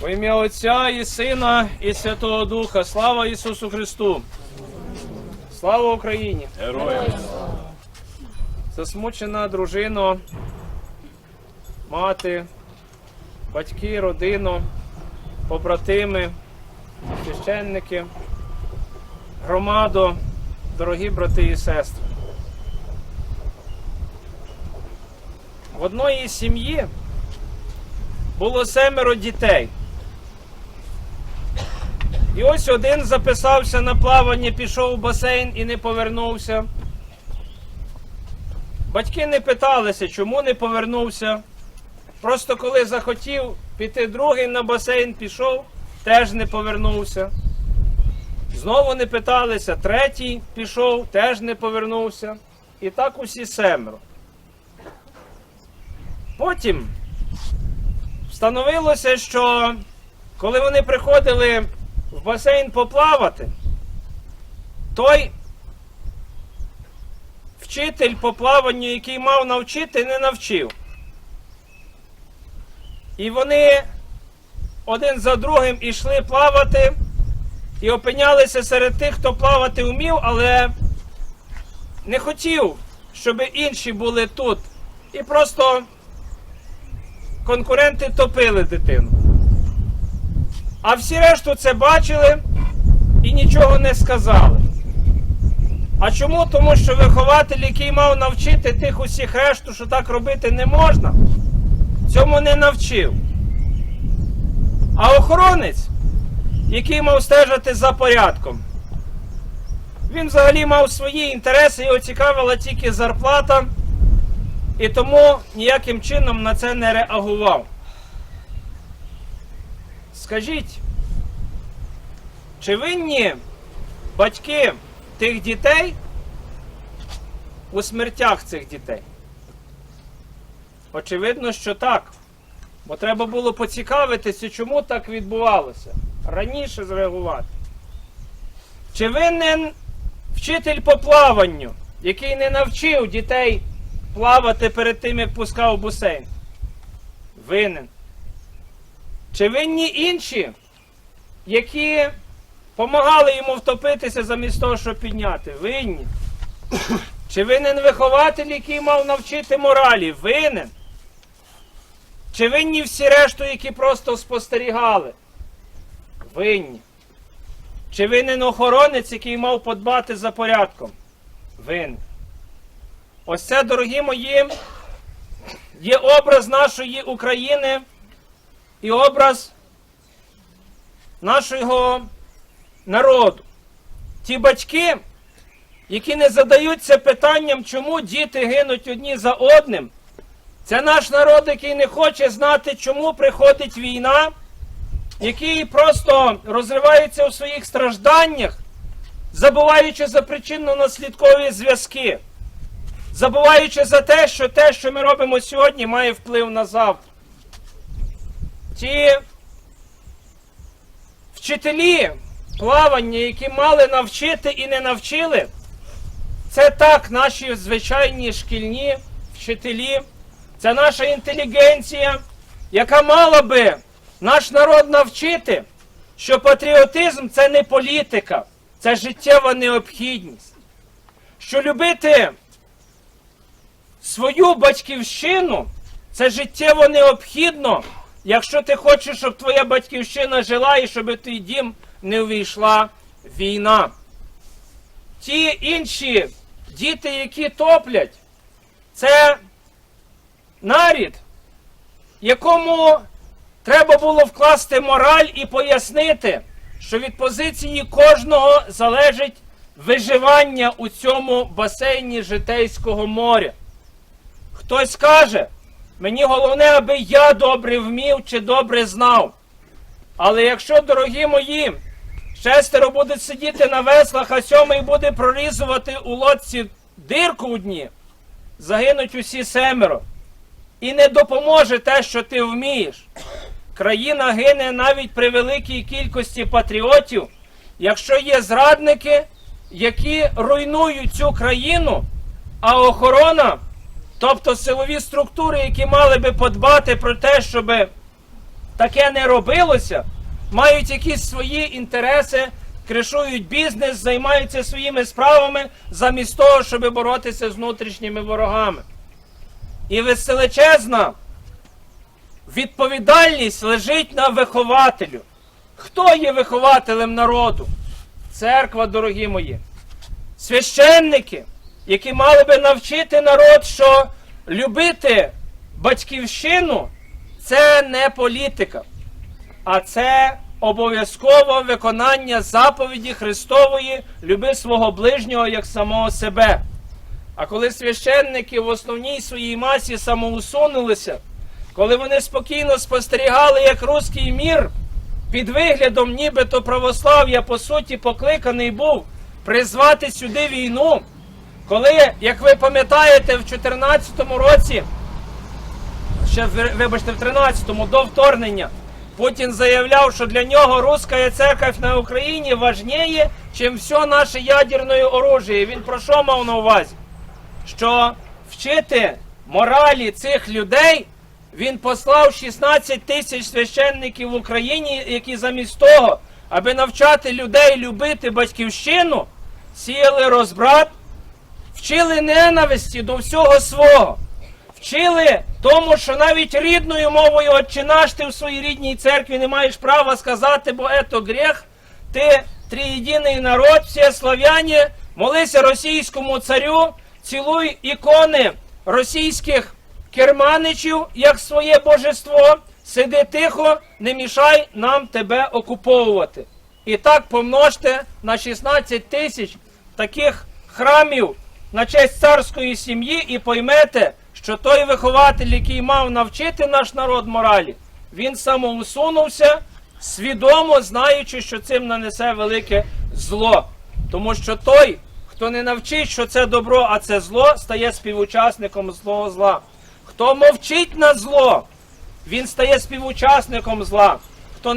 Во ім'я Отця і Сина, і Святого Духа. Слава Ісусу Христу! Слава Україні! Героям. Засмучена дружина, мати, батьки, родину, побратими, священники, громадо, дорогі брати і сестри. В одної сім'ї було семеро дітей. І ось один записався на плавання, пішов у басейн і не повернувся. Батьки не питалися, чому не повернувся. Просто коли захотів піти другий на басейн, пішов, теж не повернувся. Знову не питалися, третій пішов, теж не повернувся. І так усі семеро. Потім встановилося, що коли вони приходили в басейн поплавати, той вчитель по плаванню, який мав навчити, не навчив. І вони один за другим ішли плавати і опинялися серед тих, хто плавати вмів, але не хотів, щоб інші були тут. І просто конкуренти топили дитину. А всі решту це бачили і нічого не сказали. А чому? Тому що вихователь, який мав навчити тих усіх решту, що так робити не можна, цьому не навчив. А охоронець, який мав стежити за порядком, він взагалі мав свої інтереси, його цікавила тільки зарплата, і тому ніяким чином на це не реагував. Скажіть, чи винні батьки тих дітей у смертях цих дітей? Очевидно, що так. Бо треба було поцікавитися, чому так відбувалося. Раніше зреагувати. Чи винен вчитель по плаванню, який не навчив дітей плавати перед тим, як пускав басейн? Винен. Чи винні інші, які Помагали йому втопитися замість того, щоб підняти. Винні. Чи винен вихователь, який мав навчити моралі? Винен. Чи винні всі решту, які просто спостерігали? Винні. Чи винен охоронець, який мав подбати за порядком? Винен. Ось це, дорогі мої, є образ нашої України і образ нашого народу. Ті батьки, які не задаються питанням, чому діти гинуть одні за одним, це наш народ, який не хоче знати, чому приходить війна, який просто розривається у своїх стражданнях, забуваючи за причинно-наслідкові зв'язки, забуваючи за те, що те, що ми робимо сьогодні, має вплив на завтра. Ті вчителі, плавання, які мали навчити і не навчили, це так наші звичайні шкільні вчителі, це наша інтелігенція, яка мала би наш народ навчити, що патріотизм це не політика, це життєва необхідність. Що любити свою батьківщину це життєво необхідно, якщо ти хочеш, щоб твоя батьківщина жила і щоб твій дім не увійшла війна. Ті інші діти, які топлять, це нарід, якому треба було вкласти мораль і пояснити, що від позиції кожного залежить виживання у цьому басейні Житейського моря. Хтось каже, мені головне, аби я добре вмів чи добре знав. Але якщо, дорогі мої, шестеро будуть сидіти на веслах, а сьомий буде прорізувати у лодці дирку у дні, загинуть усі семеро. І не допоможе те, що ти вмієш. Країна гине навіть при великій кількості патріотів, якщо є зрадники, які руйнують цю країну, а охорона, тобто силові структури, які мали би подбати про те, щоб таке не робилося, мають якісь свої інтереси, кришують бізнес, займаються своїми справами замість того, щоб боротися з внутрішніми ворогами. І величезна відповідальність лежить на вихователю. Хто є вихователем народу? Церква, дорогі мої. Священники, які мали би навчити народ, що любити батьківщину це не політика, а це обов'язкове виконання заповіді Христової люби свого ближнього як самого себе. А коли священники в основній своїй масі самоусунулися, коли вони спокійно спостерігали, як руський мір під виглядом нібито православ'я по суті покликаний був призвати сюди війну, коли, як ви пам'ятаєте, в 2014 році, ще вибачте, в 13-му до вторгнення, Путін заявляв, що для нього руська церковь на Україні важніє, чим все наше ядерне оружие. Він про що мав на увазі? що вчити моралі цих людей він послав 16 тисяч священників в Україні, які замість того, аби навчати людей любити батьківщину, сіяли розбрат, вчили ненависті до всього свого. Вчили тому, що навіть рідною мовою «Отче наш» ти в своїй рідній церкві не маєш права сказати, бо ето грех. Ти триєдиний народ, всі славяні, молися російському царю, цілуй ікони російських керманичів як своє божество. Сиди тихо, не мішай нам тебе окуповувати. І так помножте на 16 тисяч таких храмів на честь царської сім'ї і поймете, що той вихователь, який мав навчити наш народ моралі, він самоусунувся, свідомо знаючи, що цим нанесе велике зло. Тому що той, хто не навчить, що це добро, а це зло, стає співучасником злого зла. Хто мовчить на зло, він стає співучасником зла. Хто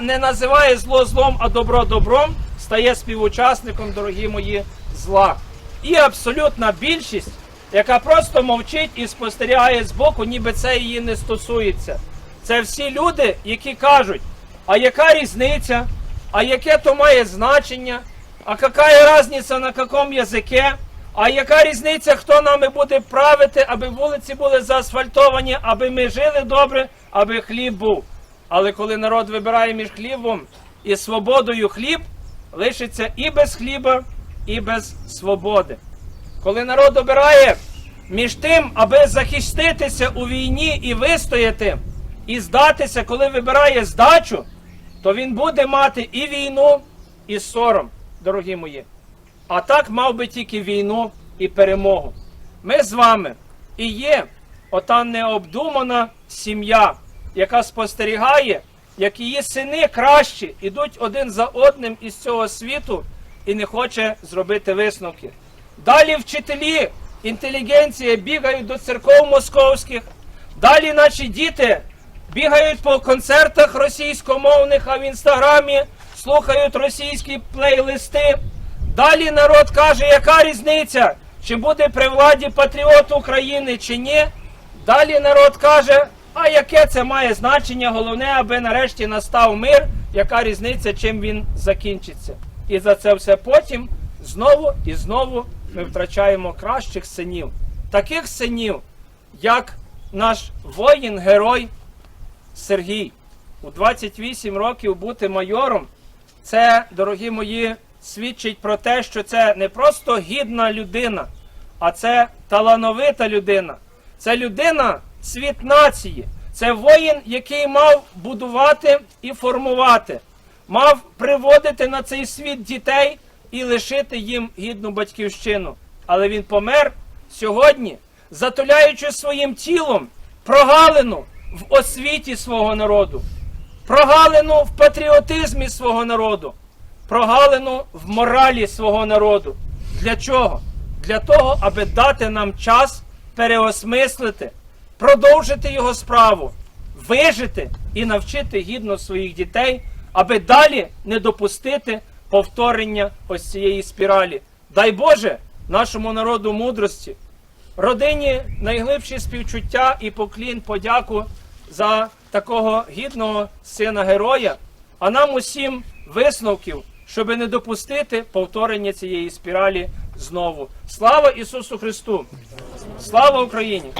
не називає зло злом, а добро добром, стає співучасником, дорогі мої, зла. І абсолютна більшість, яка просто мовчить і спостерігає збоку, ніби це її не стосується. Це всі люди, які кажуть, а яка різниця, а яке то має значення, а яка різниця на якому язике, а яка різниця, хто нами буде правити, аби вулиці були заасфальтовані, аби ми жили добре, аби хліб був. Але коли народ вибирає між хлібом і свободою хліб, лишиться і без хліба, і без свободи. Коли народ обирає між тим, аби захиститися у війні і вистояти, і здатися, коли вибирає здачу, то він буде мати і війну, і сором, дорогі мої. А так мав би тільки війну і перемогу. Ми з вами і є ота необдумана сім'я, яка спостерігає, як її сини кращі ідуть один за одним із цього світу і не хоче зробити висновки. Далі вчителі, інтелігенція бігають до церков московських. Далі наші діти бігають по концертах російськомовних, а в інстаграмі слухають російські плейлисти. Далі народ каже, яка різниця, чи буде при владі патріот України чи ні. Далі народ каже, а яке це має значення, головне, аби нарешті настав мир, яка різниця, чим він закінчиться. І за це все потім знову і знову ми втрачаємо кращих синів, таких синів, як наш воїн, герой Сергій. У 28 років бути майором, це, дорогі мої, свідчить про те, що це не просто гідна людина, а це талановита людина. Це людина світ нації. Це воїн, який мав будувати і формувати, мав приводити на цей світ дітей і лишити їм гідну батьківщину. Але він помер сьогодні, затуляючи своїм тілом прогалину в освіті свого народу, прогалину в патріотизмі свого народу, прогалину в моралі свого народу. Для чого? Для того, аби дати нам час переосмислити, продовжити його справу, вижити і навчити гідно своїх дітей, аби далі не допустити повторення ось цієї спіралі. Дай Боже нашому народу мудрості, родині найглибші співчуття і поклін, подяку за такого гідного сина героя, а нам усім висновків, щоб не допустити повторення цієї спіралі знову. Слава Ісусу Христу! Слава Україні!